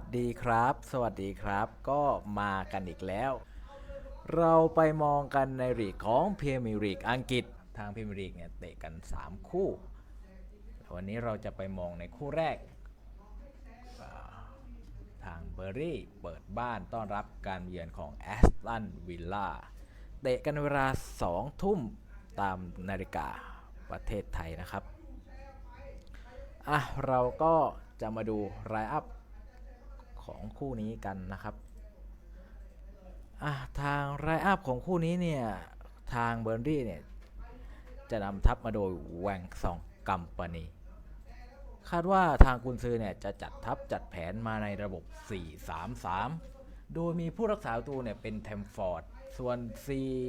สดีครับ สวัสดีครับ ก็มากันอีกแล้ว เราไปมองกันในลีกของพรีเมียร์ลีกอังกฤษทางพรีเมียร์ลีกเนี่ยเตะกัน 3 คู่ วันนี้เราจะไปมองในคู่แรก ทางเบอร์รี่เปิดบ้านต้อนรับการเยือนของแอสตันวิลล่าเตะกันเวลา 2 ทุ่มตามนาฬิกาประเทศไทยนะครับ อะ เราก็จะมาดูรายอัพ ของคู่นี้กันนะครับทางรอัพของคู่นี้เนี่ย ทางเบอร์นรี่เนี่ย จะนำทัพมาโดยแวงซองกัมปานีคาดว่าทางกุนซือเนี่ยจะจัดทัพจัดแผนมาในระบบ 4-3-3 โดยมีผู้รักษาประตูเนี่ยเป็นแทมฟอร์ด ส่วน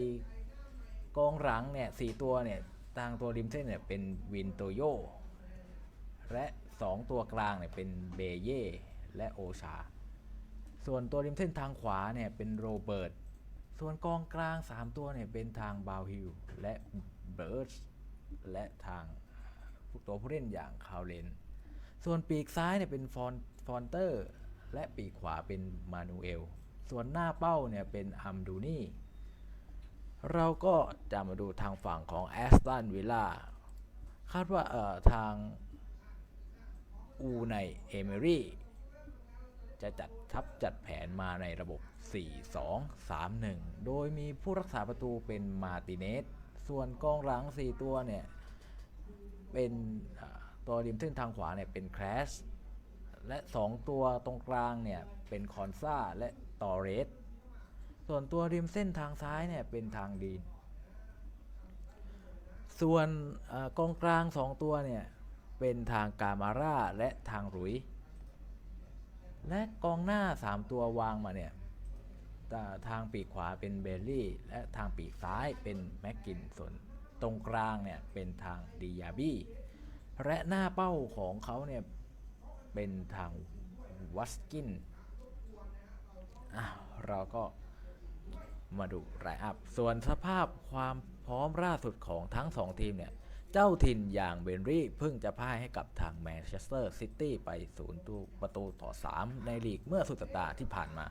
4 กองหลังเนี่ย4ตัวเนี่ยทางตัวริมเส้นเนี่ยเป็นวินโตโย และ 2 ตัวกลางเนี่ยเป็นเบเย่ และโอชา ส่วนตัวริมเส้นทางขวาเนี่ยเป็นโรเบิร์ต ส่วนกองกลาง 3 ตัวเนี่ยเป็นทางบาวฮิลและเบิร์ชและทางตัวผู้เล่นอย่างคาวเลน ส่วนปีกซ้ายเนี่ยเป็นฟอนฟอนเตอร์ และปีกขวาเป็นมานูเอล ส่วนหน้าเป้าเนี่ยเป็นอัมดูนี่ เราก็จะมาดูทางฝั่งของแอสตันวิลล่าคาดว่าเอ่อทางอูในเอเมรี่ จะจัดทัพจัดแผนมาในระบบ 4-2-3-1 โดยมีผู้รักษาประตูเป็นมาติเนส ส่วนกองหลัง 4 ตัวเนี่ย เป็นตัวริมเส้นทางขวาเนี่ยเป็นแครชและ 2 ตัวตรงกลางเนี่ยเป็นคอนซาและตอเรส ส่วนตัวริมเส้นทางซ้ายเนี่ยเป็นทางดีน ส่วนออกองกลาง 2 ตัวเนี่ยเป็นทางกามาร่าและทางหรุย และกองหน้า 3 ตัววางมาเนี่ยทางปีกขวาเป็นเบลลี่ และทางปีกซ้ายเป็นแม็กกินส่วนตรงกลางเนี่ยเป็นทางดิยาบี้และหน้าเป้าของเขาเนี่ยเป็นทางวัสกินอะเราก็มาดูรายอัพ ส่วนสภาพความพร้อมล่าสุดของทั้ง 2 ทีมเนี่ย เจ้าถิ่นอย่างเบนรี่เพิ่งจะพ่ายให้กับทางแมนเชสเตอร์ซิตี้ไปศูนย์ประตูต่อ 3 ในลีกเมื่อสุดสัปดาห์ที่ผ่านมา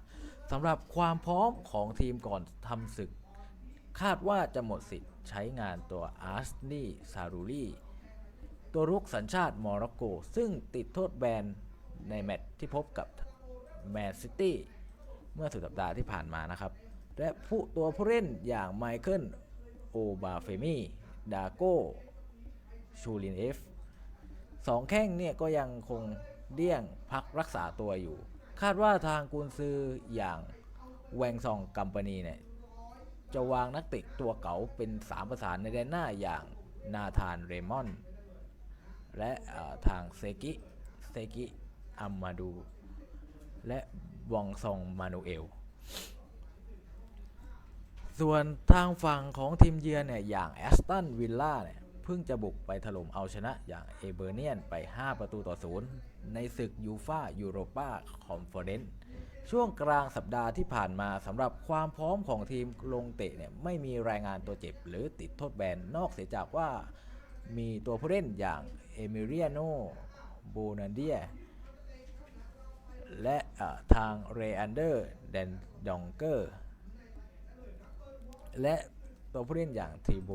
สำหรับความพร้อมของทีมก่อนทำศึก คาดว่าจะหมดสิทธิ์ใช้งานตัวอาร์สนีซารูลีตัวรุกสัญชาติโมร็อกโก ซึ่งติดโทษแบนในแมตช์ที่พบกับแมนซิตี้เมื่อสุดสัปดาห์ที่ผ่านมานะครับ และผู้ตัวผู้เล่นอย่างไมเคิลโอบาเฟมีดาโก ชูลินเอฟสองแข้งเนี่ยก็ยังคงเลี่ยงพักรักษาตัวอยู่ คาดว่าทางกุนซืออย่างแวงซองกัมปานีเนี่ยจะวางนักเตะตัวเก๋าเป็น3ประสานในแดนหน้าอย่างนาธานเรมอน และทางเซกิเซกิอัมมาดู และวองซองมานูเอล ส่วนทางฝั่งของทีมเยือนเนี่ยอย่างแอสตันวิลล่าเนี่ย พิ่งจะบุกไปถล่มเอาชนะอย่างเอเบอร์เนียนไป 5 ประตูต่อศูนย์ในศึกยูฟายูโรปาคอนเฟอเรนซ์ช่วงกลางสัปดาห์ที่ผ่านมาสำหรับความพร้อมของทีมลงเตะเนี่ยไม่มีรายงานตัวเจ็บหรือติดโทษแบนนอกเสียจากว่ามีตัวผู้เล่นอย่างเอมิเรียโนโบนันเดียและทางเรอันเดอร์เดนดองเกอร์และตัวผู้เล่นอย่างทีโบ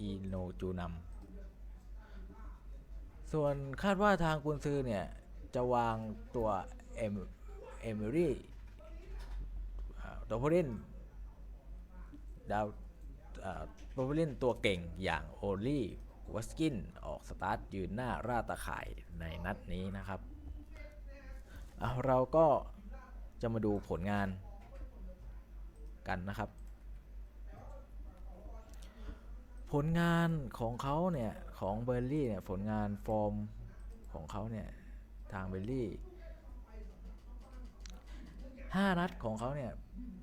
อีโนจูนัม ส่วนคาดว่าทางกุนซือเนี่ย จะวางตัว เอมเอมิรี่อ่าตัวผู้เล่นดาวอ่าตัวผู้เล่นตัวเก่งอย่างโอลี่วัสกิน ออกสตาร์ทยืนหน้าราตะข่ายในนัดนี้นะครับอะเราก็จะมาดูผลงานกันนะครับ ผลงานของเขาเนี่ยของเบอร์ลี่เนี่ยผลงานฟอร์มของเขาเนี่ยทางเบอร์ลี่5นัดของเขาเนี่ย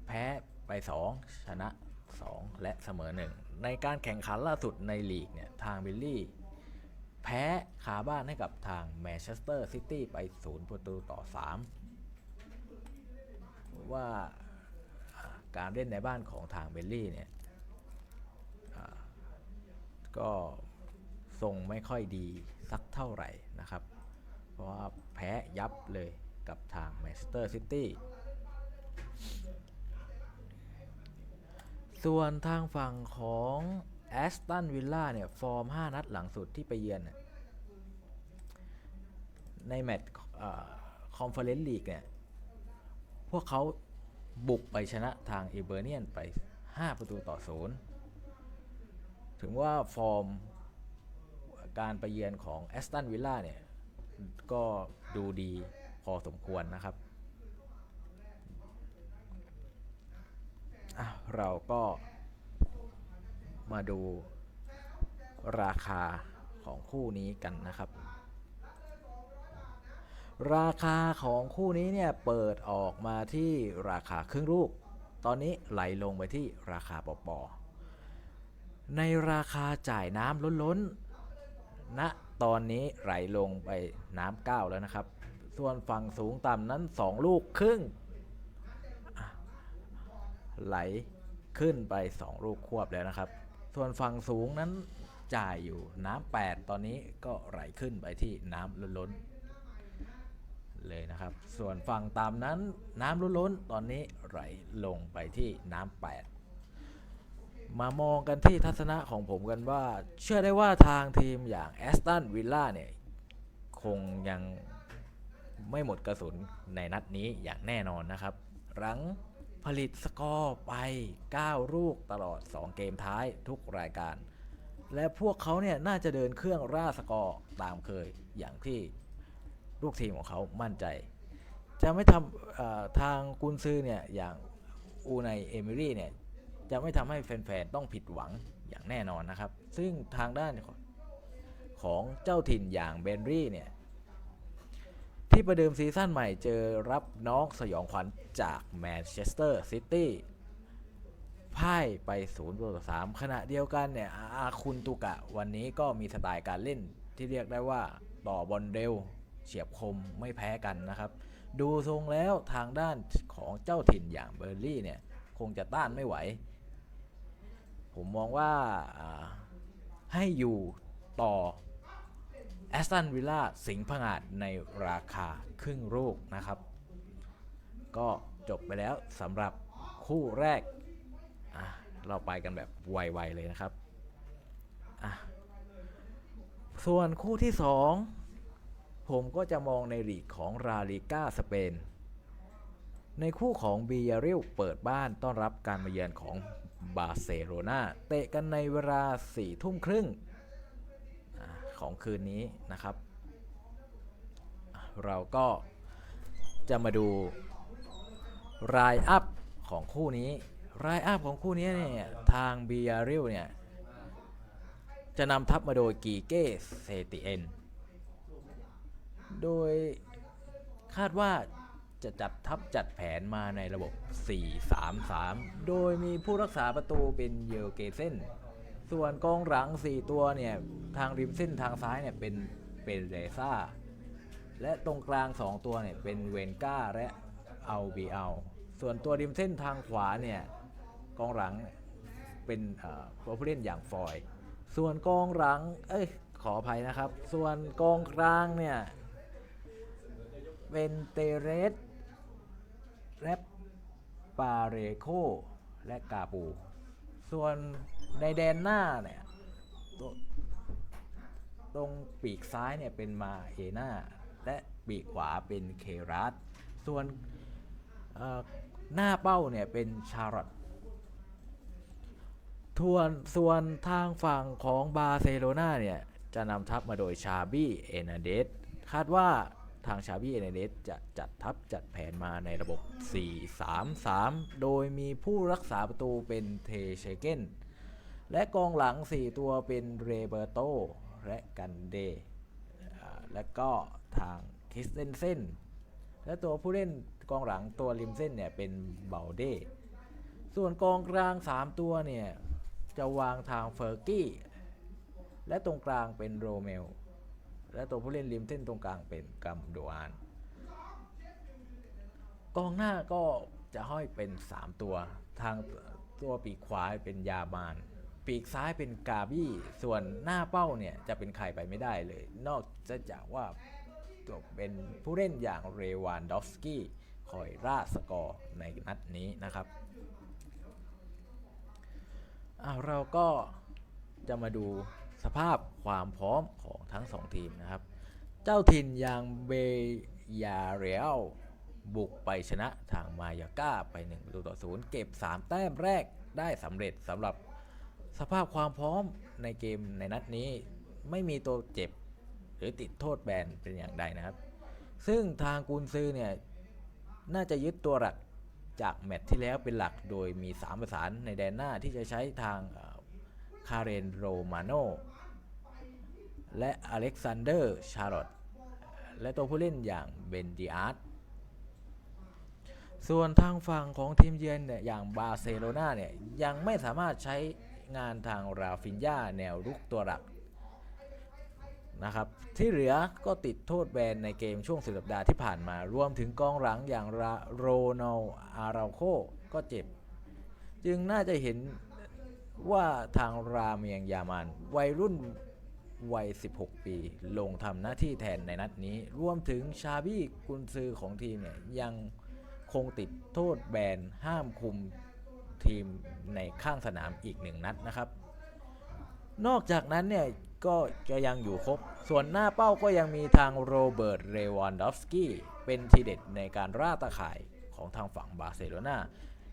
แพ้ไป 2 ชนะ 2 และเสมอ 1 ในการแข่งขันล่าสุดในลีกเนี่ยทางเบอร์ลี่ แพ้คาบ้านให้กับทางแมนเชสเตอร์ซิตี้ไป0ประตูต่อ 3 ว่าการเล่นในบ้านของทางเบลลี่เนี่ย ก็ทรงไม่ค่อยดีสักเท่าไหร่นะครับ เพราะว่าแพ้ยับเลยกับทางแมนเชสเตอร์ซิตี้ส่วนทางฝั่งของแอสตันวิลล่าเนี่ยฟอร์ม 5 นัดหลังสุดที่ไปเยือน ในแมตช์คอนเฟอเรนซ์ลีกเนี่ย พวกเขาบุกไปชนะทางเอเบอร์เนียนไป 5 ประตูต่อศูนย์ ถึงว่าฟอร์มการไปเยือนของแอสตันวิลล่าเนี่ย ก็ดูดีพอสมควรนะครับ เราก็มาดูราคาของคู่นี้กันนะครับ ราคาของคู่นี้เนี่ย เปิดออกมาที่ราคาครึ่งลูก ตอนนี้ไหลลงไปที่ราคาปอปอ ในราคาจ่ายน้ำล้นๆณตอนนี้ไหลลงไปน้ำเก้าแล้วนะครับ ส่วนฝั่งสูงต่ำนั้น 2 ลูกครึ่ง ไหลขึ้นไป 2 ลูกควบแล้วนะครับ ส่วนฝั่งสูงนั้นจ่ายอยู่น้ำ8ตอนนี้ก็ไหลขึ้นไปที่น้ำล้นๆเลยนะครับ ส่วนฝั่งต่ำนั้นน้ำล้นๆตอนนี้ไหลลงไปที่น้ำ8 มามองกันที่ทัศนะของผมกันว่า เชื่อได้ว่าทางทีมอย่างแอสตันวิลล่าเนี่ย คงยังไม่หมดกระสุนในนัดนี้อย่างแน่นอนนะครับ หลังผลิตสกอร์ไป 9 ลูกตลอด 2 เกมท้ายทุกรายการ และพวกเขาเนี่ยน่าจะเดินเครื่องร่าสกอร์ตามเคยอย่างที่ลูกทีมของเขามั่นใจ จะไม่ทำทางกุนซือเนี่ยอย่างอูไนเอมิรี่เนี่ย จะไม่ทำให้แฟนๆต้องผิดหวังอย่างแน่นอนนะครับ ซึ่งทางด้านของเจ้าถิ่นอย่างเบนรี่เนี่ย ที่ประเดิมซีซั่นใหม่เจอรับน้องสยองขวัญจากแมนเชสเตอร์ซิตี้พ่ายไป0ต่อ3ขณะเดียวกันเนี่ยอาคุณตุกะวันนี้ก็มีสไตล์การเล่นที่เรียกได้ว่าต่อบอลเร็ว เฉียบคมไม่แพ้กันนะครับ ดูทรงแล้วทางด้านของเจ้าถิ่นอย่างเบอร์ลี่เนี่ย คงจะต้านไม่ไหว ผมมองว่าให้อยู่ต่อแอสตันวิลล่าสิงห์ผงาดในราคาครึ่งลูกนะครับ ก็จบไปแล้วสำหรับคู่แรก เราไปกันแบบไวๆเลยนะครับ ส่วนคู่ที่ 2 ผมก็จะมองในลีกของราลิก้าสเปน ในคู่ของบียาริลเปิดบ้านต้อนรับการมาเยือนของ บาร์เซโลนาเตะกันในเวลา4ทุ่มครึ่งอของคืนนี้นะครับ เราก็จะมาดูรายอัพของคู่นี้รายอัพของคู่นี้เนี่ยทางบียาริลเนี่ยจะนำทัพมาโดยกีเก้เซติเอน โดยคาดว่า จะจัดทัพจัดแผนมาในระบบ 4-3-3 โดยมีผู้รักษาประตูเป็นเยลเกเซนส่วนกองหลัง 4 ตัวเนี่ย ทางริมเส้นทางซ้ายเนี่ยเป็นเป็นเรซ่า และตรงกลาง 2 ตัวเนี่ยเป็นเวนก้าและเอาบีเอาส่วนตัวริมเส้นทางขวาเนี่ยกองหลังเป็นเอ่อผู้เล่นอย่างฟอย ส่วนกองหลัง เอ้ยขออภัยนะครับ ส่วนกองกลางเนี่ยเป็นเตเรส แรปปาเรโคและกาปู ส่วนในแดนหน้าเนี่ยตรงตรงปีกซ้ายเนี่ยเป็นมาเอนาและปีกขวาเป็นเครัสส่วนหน้าเป้าเนี่ยเป็นชาร์ลอตส่วนส่วนทางฝั่งของบาร์เซโลนาเนี่ยจะนำทัพมาโดยชาบี้เอนาเดสคาดว่า ทางชาบี้เอนเดสจะจัดทัพจัดแผนมาในระบบ 4-3-3 โดยมีผู้รักษาประตูเป็นเทเชเกนและกองหลัง 4 ตัวเป็นเรเบอร์โตและกันเด และก็ทางคริสเตนเซนและตัวผู้เล่นกองหลังตัวริมเส้นเนี่ยเป็นเบลเด ส่วนกองกลาง 3 ตัวเนี่ยจะวางทางเฟอร์กี้ และตรงกลางเป็นโรเมล และตัวผู้เล่นริมเส้นตรงกลางเป็นกัมโดอาน กองหน้าก็จะห้อยเป็น 3 ตัว ทางตัวปีกขวาเป็นยาบาน ปีกซ้ายเป็นกาบี้ ส่วนหน้าเป้าเนี่ยจะเป็นใครไปไม่ได้เลย นอกจากว่าตัวเป็นผู้เล่นอย่างเรวานดอฟสกี้คอยราสกอร์ในนัดนี้นะครับอ้าวเราก็จะมาดู สภาพความพร้อมของทั้งสองทีมนะครับ เจ้าถิ่นอย่างเบยาเรียลบุกไปชนะทางมายาก้าไป1ประตูต่อศูนย์เก็บ 3 แต้มแรกได้สำเร็จสำหรับสภาพความพร้อมในเกมในนัดนี้ไม่มีตัวเจ็บหรือติดโทษแบนเป็นอย่างใดนะครับ ซึ่งทางกุนซือเนี่ยน่าจะยึดตัวหลักจากแมตช์ที่แล้วเป็นหลักโดยมี 3 ประสานในแดนหน้าที่จะใช้ทางคาเรนโรมาโน และอเล็กซานเดอร์ชาร์ลอตและตัวผู้เล่นอย่างเบนดิอาร์ตส่วนทางฝั่งของทีมเยือนเนี่ยอย่างบาร์เซโลนาเนี่ยยังไม่สามารถใช้งานทางราฟินญาแนวรุกตัวหลักนะครับที่เหลือก็ติดโทษแบนในเกมช่วงสุดสัปดาห์ที่ผ่านมารวมถึงกองหลังอย่างโรนัลอาราโคก็เจ็บ จึงน่าจะเห็นว่าทางราเมียงยามานวัยรุ่น วัย 16 ปี ลงทำหน้าที่แทนในนัดนี้ รวมถึงชาบี้กุนซือของทีมเนี่ยยังคงติดโทษแบนห้ามคุมทีมในข้างสนามอีกหนึ่งนัดนะครับ นอกจากนั้นเนี่ยก็จะยังอยู่ครบ ส่วนหน้าเป้าก็ยังมีทางโรเบิร์ต เรวานดอฟสกี้เป็นทีเด็ดในการร่าตะข่ายของทางฝั่งบาร์เซโลนา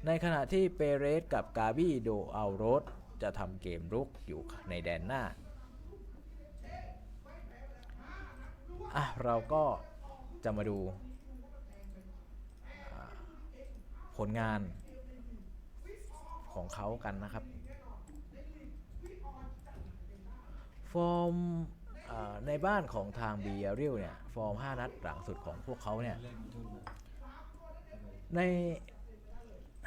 ในขณะที่เปเรสกับกาบี้โดอัลโรสจะทำเกมรุกอยู่ในแดนหน้า อะเราก็จะมาดูผลงานของเขากันนะครับ ฟอร์มในบ้านของทางบีเรียลเนี่ย ฟอร์ม 5 นัดหลังสุดของพวกเขาเนี่ย ใน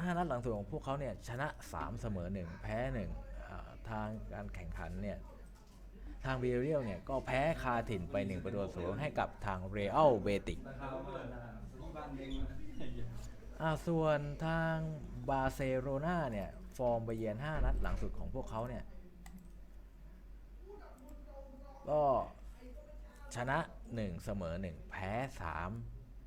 5 นัดหลังสุดของพวกเขาเนี่ย ชนะ 3 เสมอ 1 แพ้1อ่าทางการแข่งขันเนี่ย ทางเบีเรียลเนี่ยก็แพ้คาถิ่นไป 1 ประตูศูนย์ให้กับทางเรอัลเบติกส่วนทางบาร์เซโลนาเนี่ย ฟอร์มไปเยือน 5 นัดหลังสุดของพวกเขาเนี่ย ก็ชนะ 1 เสมอ 1 แพ้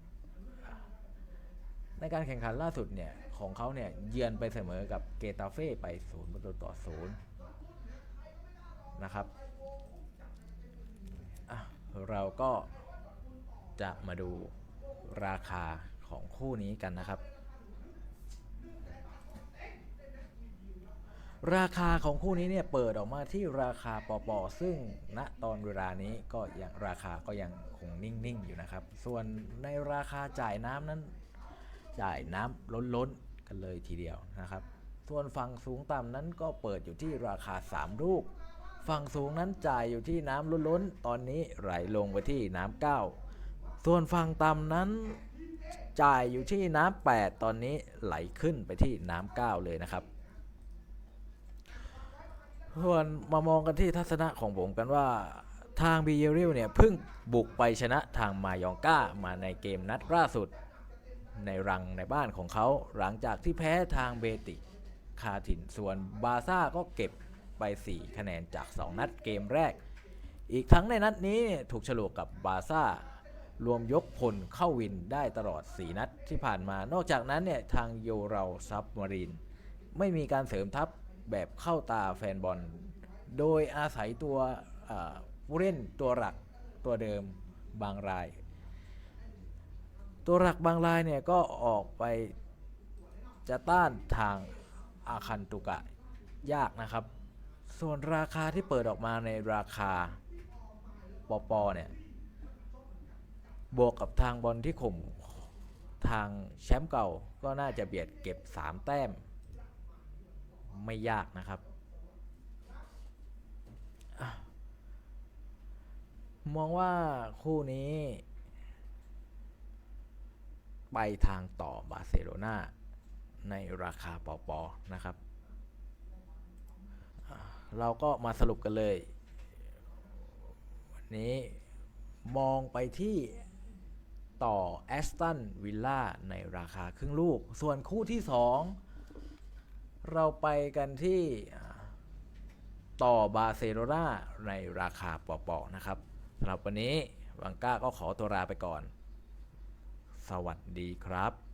3 ในการแข่งขันล่าสุดเนี่ย ของเขาเนี่ย เยือนไปเสมอกับเกตาเฟ่ไป 0 ประตูต่อ 0 นะครับ ก็จะมาดูราคาของคู่นี้กันนะครับ ราคาของคู่นี้เนี่ยเปิดออกมาที่ราคาปอปอซึ่งณตอนเวลานี้ก็ยังราคาก็ยังคงนิ่งๆอยู่นะครับ ส่วนในราคาจ่ายน้ำนั้นจ่ายน้ำล้นๆกันเลยทีเดียวนะครับ ส่วนฝั่งสูงต่ำนั้นก็เปิดอยู่ที่ราคา 3 ลูก ฝั่งสูงนั้นจ่ายอยู่ที่น้ำล้นๆ ตอนนี้ไหลลงไปที่น้ำ9ส่วนฝั่งต่ำนั้นจ่ายอยู่ที่น้ำ8ตอนนี้ไหลขึ้นไปที่น้ำ9เลยนะครับส่วนมามองกันที่ทัศนะของผมกันว่าทางบีเยริลเนี่ยเพิ่งบุกไปชนะทางมายองก้ามาในเกมนัดล่าสุด ในรังในบ้านของเขาหลังจากที่แพ้ทางเบติคาถินส่วนบาซ่าก็เก็บ ไป 4 คะแนนจาก 2 นัดเกมแรก อีกทั้งในนัดนี้ถูกฉลวกกับบาซ่ารวมยกพลเข้าวินได้ตลอด 4 นัดที่ผ่านมา นอกจากนั้นเนี่ยทางโยเราซับมารีน ไม่มีการเสริมทัพแบบเข้าตาแฟนบอล โดยอาศัยตัวผู้เล่นตัวหลักตัวเดิมบางราย ตัวหลักบางรายเนี่ยก็ออกไปจะต้านทางอาคันตุกะยากนะครับ ส่วนราคาที่เปิดออกมาในราคาปอปอเนี่ย บวกกับทางบอลที่ข่มทางแชมป์เก่าก็น่าจะเบียดเก็บ 3 แต้ม ไม่ยากนะครับ มองว่าคู่นี้ ไปทางต่อบาร์เซโลนาในราคาปอปอนะครับ เราก็มาสรุปกันเลย วันนี้มองไปที่ต่อแอสตันวิลล่าในราคาครึ่งลูก ส่วนคู่ที่ 2 เราไปกันที่ต่อบาร์เซโลนาในราคาปอปอนะครับสำหรับวันนี้วังก้าก็ขอตัวลาไปก่อน สวัสดีครับ